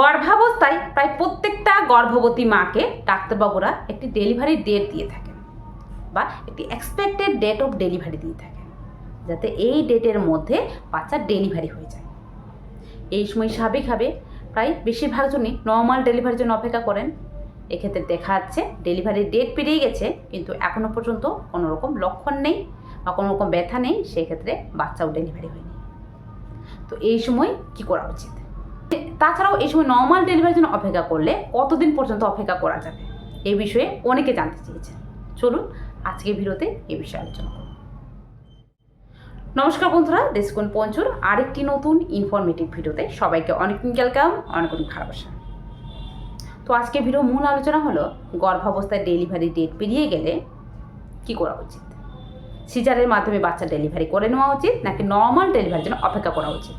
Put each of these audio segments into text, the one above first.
গর্ভাবস্থায় প্রায় প্রত্যেকটা গর্ভবতী মাকে ডাক্তারবাবুরা একটি ডেলিভারি ডেট দিয়ে থাকেন বা একটি এক্সপেক্টেড ডেট অফ ডেলিভারি দিয়ে থাকেন, যাতে এই ডেটের মধ্যে বাচ্চার ডেলিভারি হয়ে যায়। এই সময় স্বাভাবিকভাবে প্রায় বেশিরভাগ জনই নর্মাল ডেলিভারির জন্য অপেক্ষা করেন। এক্ষেত্রে দেখা যাচ্ছে ডেলিভারির ডেট পেরিয়ে গেছে, কিন্তু এখনও পর্যন্ত কোনো রকম লক্ষণ নেই বা কোনো রকম ব্যথা নেই, সেক্ষেত্রে বাচ্চাও ডেলিভারি হয়নি। তো এই সময় কি করা উচিত? তাছাড়াও এই সময় নর্মাল ডেলিভারির জন্য অপেক্ষা করলে কতদিন পর্যন্ত অপেক্ষা করা যাবে? এই বিষয়ে অনেকে জানতে চেয়েছেন। চলুন আজকের ভিডিওতে এই বিষয়ে আলোচনা করব। নমস্কার বন্ধুরা, দেশকুন পঞ্চুর আরেকটি নতুন ইনফরমেটিভ ভিডিওতে সবাইকে অনেক ওয়েলকাম অনেক অনেক ভালোবাসা। তো আজকে ভিডিও মূল আলোচনা হলো, গর্ভাবস্থায় ডেলিভারি ডেট পেরিয়ে গেলে কি করা উচিত? সিজারের মাধ্যমে বাচ্চা ডেলিভারি করে নেওয়া উচিত, নাকি নর্মাল ডেলিভারির জন্য অপেক্ষা করা উচিত?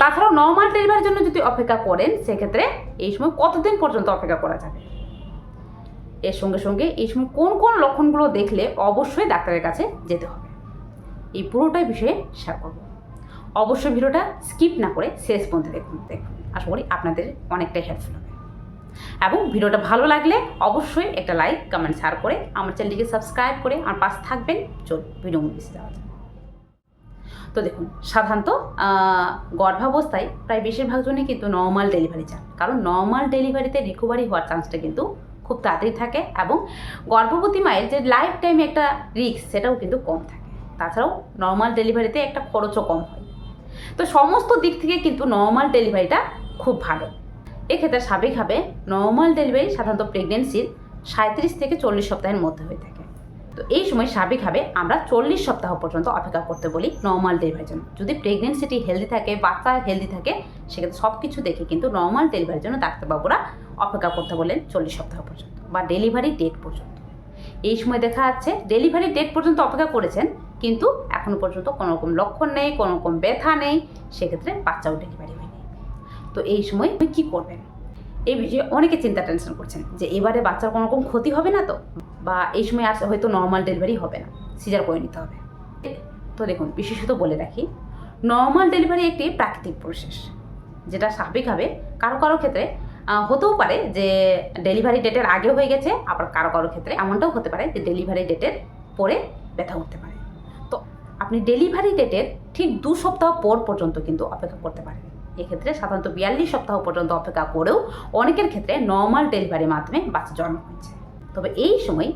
তাছাড়াও নর্মাল ডেলিভারির জন্য যদি অপেক্ষা করেন, সেক্ষেত্রে এই সময় কতদিন পর্যন্ত অপেক্ষা করা যাবে? এর সঙ্গে সঙ্গে এই সময় কোন কোন লক্ষণগুলো দেখলে অবশ্যই ডাক্তারের কাছে যেতে হবে। এই পুরোটাই বিষয়ে শেয়ার করব। অবশ্যই ভিডিওটা স্কিপ না করে শেষ পর্যন্ত দেখুন দেখুন। আশা করি আপনাদের অনেকটাই হেল্পফুল হবে। এবং ভিডিওটা ভালো লাগলে অবশ্যই একটা লাইক কমেন্ট শেয়ার করে আমার চ্যানেলটিকে সাবস্ক্রাইব করে আমার পাশে থাকবেন। চল ভিডিও বেশি যাওয়া। তো দেখুন, সাধারণত গর্ভাবস্থায় প্রায় বেশিরভাগ জনই কিন্তু নর্মাল ডেলিভারি চান। কারণ নর্মাল ডেলিভারিতে রিকভারি হওয়ার চান্সটা কিন্তু খুব তাড়াতাড়ি থাকে এবং গর্ভবতী মায়ের যে লাইফ টাইমে একটা রিস্ক সেটাও কিন্তু কম থাকে। তাছাড়াও নর্মাল ডেলিভারিতে একটা খরচও কম হয়। তো সমস্ত দিক থেকে কিন্তু নর্মাল ডেলিভারিটা খুব ভালো। এক্ষেত্রে স্বাভাবিকভাবে নর্মাল ডেলিভারি সাধারণত প্রেগনেন্সির সাঁত্রিশ থেকে চল্লিশ সপ্তাহের মধ্যে হয়ে থাকে। তো এই সময় স্বাভাবিকভাবে আমরা চল্লিশ সপ্তাহ পর্যন্ত অপেক্ষা করতে বলি নর্মাল ডেলিভারির জন্য। যদি প্রেগনেন্সিটি হেলদি থাকে, বাচ্চা হেলদি থাকে, সেক্ষেত্রে সব কিছু দেখে কিন্তু নর্মাল ডেলিভারির জন্য ডাক্তারবাবুরা অপেক্ষা করতে বলেন চল্লিশ সপ্তাহ পর্যন্ত বা ডেলিভারি ডেট পর্যন্ত। এই সময় দেখা যাচ্ছে ডেলিভারি ডেট পর্যন্ত অপেক্ষা করেছেন, কিন্তু এখনও পর্যন্ত কোনো রকম লক্ষণ নেই, কোনো রকম ব্যথা নেই, সেক্ষেত্রে বাচ্চাও ডেলিভারি হয়নি। তো এই সময় কী করবেন? এই বিষয়ে অনেকে চিন্তা টেনশন করছেন যে এবারে বাচ্চার কোনো রকম ক্ষতি হবে না তো? বা এই সময় আর হয়তো নর্মাল ডেলিভারি হবে না সিজার করে নিতে হবে। তো দেখুন, বিশেষত বলে রাখি নর্মাল ডেলিভারি একটি প্রাকৃতিক প্রসেস যেটা স্বাভাবিকভাবে কারও কারও ক্ষেত্রে হতেও পারে যে ডেলিভারি ডেটের আগেও হয়ে গেছে, আবার কারও কারও ক্ষেত্রে এমনটাও হতে পারে যে ডেলিভারি ডেটের পরে ব্যথা উঠতে পারে। তো আপনি ডেলিভারি ডেটের ঠিক দু সপ্তাহ পর পর্যন্ত কিন্তু অপেক্ষা করতে পারেন। এক্ষেত্রে সাধারণত বিয়াল্লিশ সপ্তাহ পর্যন্ত অপেক্ষা করেও অনেকের ক্ষেত্রে নর্মাল ডেলিভারির মাধ্যমে বাচ্চা জন্ম হয়েছে। তবে এই সময়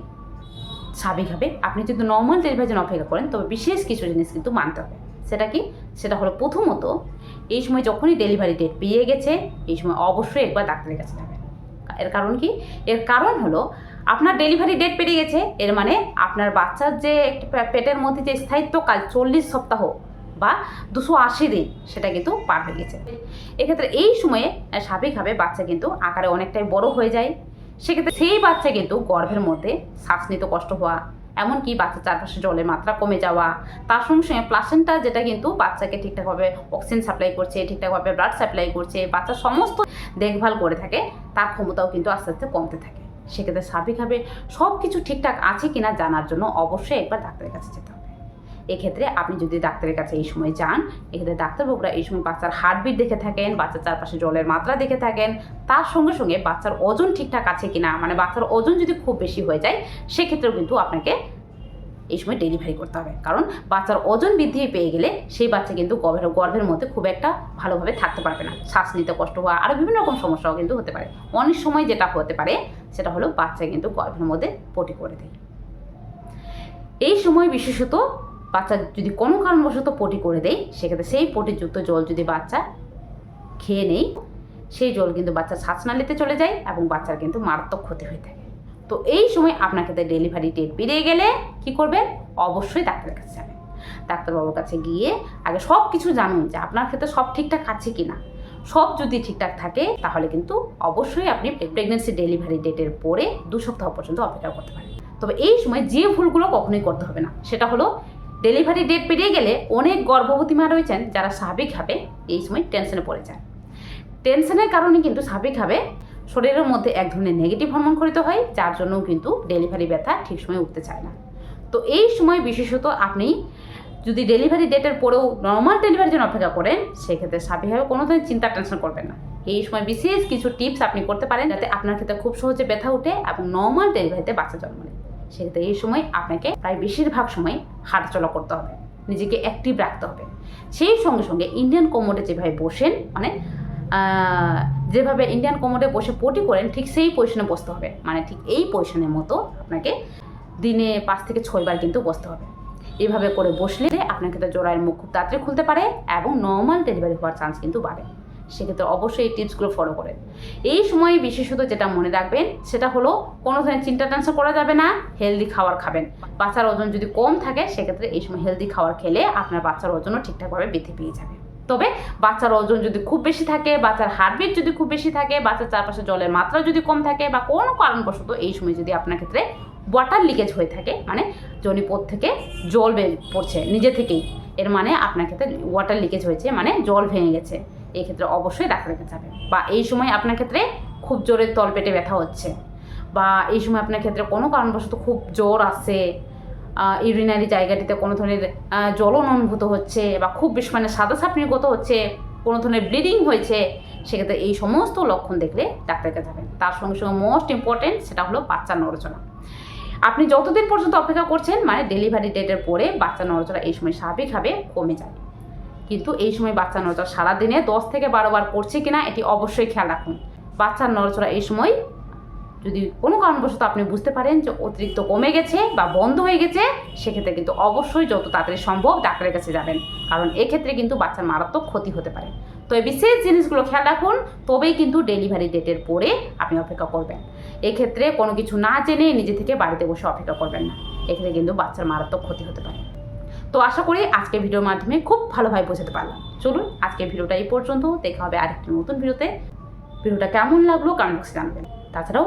স্বাভাবিকভাবে আপনি যদি নর্মাল ডেলিভারির জন্য অপেক্ষা করেন, তবে বিশেষ কিছু জিনিস কিন্তু মানতে হবে। সেটা কি? সেটা হলো প্রথমত, এই সময় যখনই ডেলিভারি ডেট পেয়ে গেছে, এই সময় অবশ্যই একবার ডাক্তারের কাছে যাবেন। এর কারণ কি? এর কারণ হলো আপনার ডেলিভারি ডেট পেরিয়ে গেছে, এর মানে আপনার বাচ্চার যে পেটের মধ্যে যে স্থায়িত্বকাল চল্লিশ সপ্তাহ বা দুশো আশি দিন, সেটা কিন্তু পার হয়ে গেছে। এক্ষেত্রে এই সময়ে স্বাভাবিকভাবে বাচ্চা কিন্তু আকারে অনেকটাই বড় হয়ে যায়। সেক্ষেত্রে সেই বাচ্চা কিন্তু গর্ভের মধ্যে শ্বাস নিতে কষ্ট হওয়া, এমনকি বাচ্চার চারপাশে জলের মাত্রা কমে যাওয়া, তার সঙ্গে সঙ্গে প্লাসেন্টা যেটা কিন্তু বাচ্চাকে ঠিকঠাকভাবে অক্সিজেন সাপ্লাই করছে, ঠিকঠাকভাবে ব্লাড সাপ্লাই করছে, বাচ্চার সমস্ত দেখভাল করে থাকে, তার ক্ষমতাও কিন্তু আস্তে আস্তে কমতে থাকে। সেক্ষেত্রে স্বাভাবিকভাবে সব কিছু ঠিকঠাক আছে কিনা জানার জন্য অবশ্যই একবার ডাক্তারের কাছে যেতে হবে। এক্ষেত্রে আপনি যদি ডাক্তারের কাছে এই সময় যান, এক্ষেত্রে ডাক্তারবাবুরা এই সময় বাচ্চার হার্টবিট দেখে থাকেন, বাচ্চার চারপাশে জলের মাত্রা দেখে থাকেন, তার সঙ্গে সঙ্গে বাচ্চার ওজন ঠিকঠাক আছে কিনা মানে বাচ্চার ওজন যদি খুব বেশি হয়ে যায়, সেক্ষেত্রেও কিন্তু আপনাকে এই সময় ডেলিভারি করতে হবে। কারণ বাচ্চার ওজন বৃদ্ধি পেয়ে গেলে সেই বাচ্চা কিন্তু গর্ভের গর্ভের মধ্যে খুব একটা ভালোভাবে থাকতে পারবে না। শ্বাস নিতে কষ্ট হওয়া আরও বিভিন্ন রকম সমস্যাও কিন্তু হতে পারে। অনেক সময় যেটা হতে পারে, সেটা হলো বাচ্চা কিন্তু গর্ভের মধ্যে পটি করে দেয়। এই সময় বিশেষত বাচ্চা যদি কোনো কারণবশত পটি করে দেয় সেক্ষেত্রে সেই পটিযুক্ত জল যদি বাচ্চা খেয়ে নেই, সেই জল কিন্তু বাচ্চার শ্বাসনালীতে চলে যায় এবং বাচ্চার কিন্তু মারাত্মক ক্ষতি হয়ে থাকে। তো এই সময় আপনার ক্ষেত্রে ডেলিভারি ডেট বেরিয়ে গেলে কি করবেন অবশ্যই ডাক্তারের কাছে যাবেন ডাক্তারবাবুর কাছে গিয়ে আগে সব কিছু জানুন যে আপনার ক্ষেত্রে সব ঠিকঠাক আছে কি না সব যদি ঠিকঠাক থাকে, তাহলে কিন্তু অবশ্যই আপনি প্রেগনেন্সি ডেলিভারি ডেটের পরে দু সপ্তাহ পর্যন্ত অপেক্ষা করতে পারেন। তবে এই সময় যে ভুলগুলো কখনোই করতে হবে না। সেটা হলো ডেলিভারি ডেট পেরিয়ে গেলে অনেক গর্ভবতী মা রয়েছেন যারা স্বাভাবিকভাবে এই সময় টেনশনে পড়ে যান। টেনশনের কারণে কিন্তু স্বাভাবিকভাবে শরীরের মধ্যে এক ধরনের নেগেটিভ হরমোন খরিত হয়, যার জন্য কিন্তু ডেলিভারি ব্যথা ঠিক সময় উঠতে চায় না। তো এই সময় বিশেষত আপনি যদি ডেলিভারি ডেটের পরেও নর্মাল ডেলিভারির জন্য অপেক্ষা করেন, সেক্ষেত্রে স্বাভাবিকভাবে কোনো ধরনের চিন্তা টেনশন করবেন না। এই সময় বিশেষ কিছু টিপস আপনি করতে পারেন যাতে আপনার ক্ষেত্রে খুব সহজে ব্যথা উঠে এবং নর্মাল ডেলিভারিতে বাচ্চা জন্ম নেয়। সেক্ষেত্রে এই সময় আপনাকে প্রায় বেশিরভাগ সময় হাঁটাচলা করতে হবে, নিজেকে অ্যাক্টিভ রাখতে হবে। সেই সঙ্গে সঙ্গে ইন্ডিয়ান কোমোডে যেভাবে বসেন মানে যেভাবে ইন্ডিয়ান কোমোডে বসে পটি করেন, ঠিক সেই পজিশনে বসতে হবে। মানে ঠিক এই পজিশনের মতো আপনাকে দিনে পাঁচ থেকে ছয়বার কিন্তু বসতে হবে। এভাবে করে বসলে আপনার ক্ষেত্রে জোড়ায়ের মুখ খুব তাড়াতাড়ি খুলতে পারে এবং নর্মাল ডেলিভারি হওয়ার চান্স কিন্তু বাড়ে। সেক্ষেত্রে অবশ্যই এই টিপসগুলো ফলো করেন এই সময়ে বিশেষত যেটা মনে রাখবেন, সেটা হলো কোনো ধরনের চিন্তা টেনশন করা যাবে না হেলদি খাবার খাবেন। বাচ্চার ওজন যদি কম থাকে, সেক্ষেত্রে এই সময় হেলদি খাবার খেলে আপনার বাচ্চার ওজনও ঠিকঠাকভাবে বৃদ্ধি পেয়ে যাবে। তবে বাচ্চার ওজন যদি খুব বেশি থাকে, বাচ্চার হার্টবিট যদি খুব বেশি থাকে, বাচ্চার চারপাশে জলের মাত্রা যদি কম থাকে বা কোনো কারণবশত এই সময় যদি আপনার ক্ষেত্রে ওয়াটার লিকেজ হয়ে থাকে মানে জনিপথ থেকে জল বের পড়ছে নিজে থেকেই, এর মানে আপনার ক্ষেত্রে ওয়াটার লিকেজ হয়েছে মানে জল ভেঙে গেছে। এই ক্ষেত্রে অবশ্যই ডাক্তারের কাছে যাবেন বা এই সময় আপনার ক্ষেত্রে খুব জোরে তলপেটে ব্যথা হচ্ছে। বা এই সময় আপনার ক্ষেত্রে কোনো কারণবশত খুব জ্বর আসছে ইউরিনারি জায়গাটিতে কোনো ধরনের জ্বলন অনুভূত হচ্ছে বা খুব বেশি মানে সাদা সাপ নির্গত হচ্ছে, কোনো ধরনের ব্লিডিং হয়েছে, সেক্ষেত্রে এই সমস্ত লক্ষণ দেখলে ডাক্তারের কাছে যাবেন। তার সঙ্গে সঙ্গে মোস্ট ইম্পর্টেন্ট সেটা হলো বাচ্চার নড়াচড়া। আপনি যতদিন পর্যন্ত অপেক্ষা করছেন মানে ডেলিভারি ডেটের পরে বাচ্চা নড়াচড়া এই সময় স্বাভাবিকভাবে কমে যায়। কিন্তু এই সময় বাচ্চা নড়াচড়া সারাদিনে দশ থেকে বারো বার করছে কিনা এটি অবশ্যই খেয়াল রাখুন। বাচ্চার নড়াচড়া এই সময় যদি কোনো কারণবশত আপনি বুঝতে পারেন যে অতিরিক্ত কমে গেছে বা বন্ধ হয়ে গেছে, সেক্ষেত্রে কিন্তু অবশ্যই যত তাড়াতাড়ি সম্ভব ডাক্তারের কাছে যাবেন। কারণ এক্ষেত্রে কিন্তু বাচ্চার মারাত্মক ক্ষতি হতে পারে। তো এই বিশেষ জিনিসগুলো খেয়াল রাখুন, তবেই কিন্তু ডেলিভারি ডেটের পরে আপনি অপেক্ষা করবেন। এক্ষেত্রে কোনো কিছু না জেনে নিজে থেকে বাড়িতে বসে অপেক্ষা করবেন না। এক্ষেত্রে কিন্তু বাচ্চার মারাত্মক ক্ষতি হতে পারে। তো আশা করি আজকে ভিডিওর মাধ্যমে খুব ভালোভাবে বোঝাতে পারলাম। চলুন আজকে ভিডিওটা এই পর্যন্ত, দেখা হবে আরেকটি নতুন ভিডিওতে। ভিডিওটা কেমন লাগল কমেন্ট বক্সে জানাবেন। তাছাড়াও,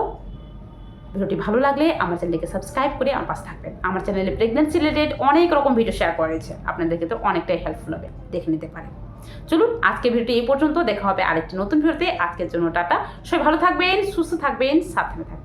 ভিডিওটি ভালো লাগলে আমার চ্যানেলকে সাবস্ক্রাইব করে আমার পাশে থাকবেন। আমার চ্যানেলে প্রেগনেন্সি রিলেটেড অনেক রকম ভিডিও শেয়ার করা হয়েছে। আপনাদের ক্ষেত্রে অনেকটাই হেল্পফুল হবে। দেখে নিতে পারেন। চলুন আজকে ভিডিওটি এই পর্যন্ত, দেখা হবে আরেকটি নতুন ভিডিওতে। আজকের জন্য টাটা। সবাই ভালো থাকবেন, সুস্থ থাকবেন, সাবধানে থাকবেন।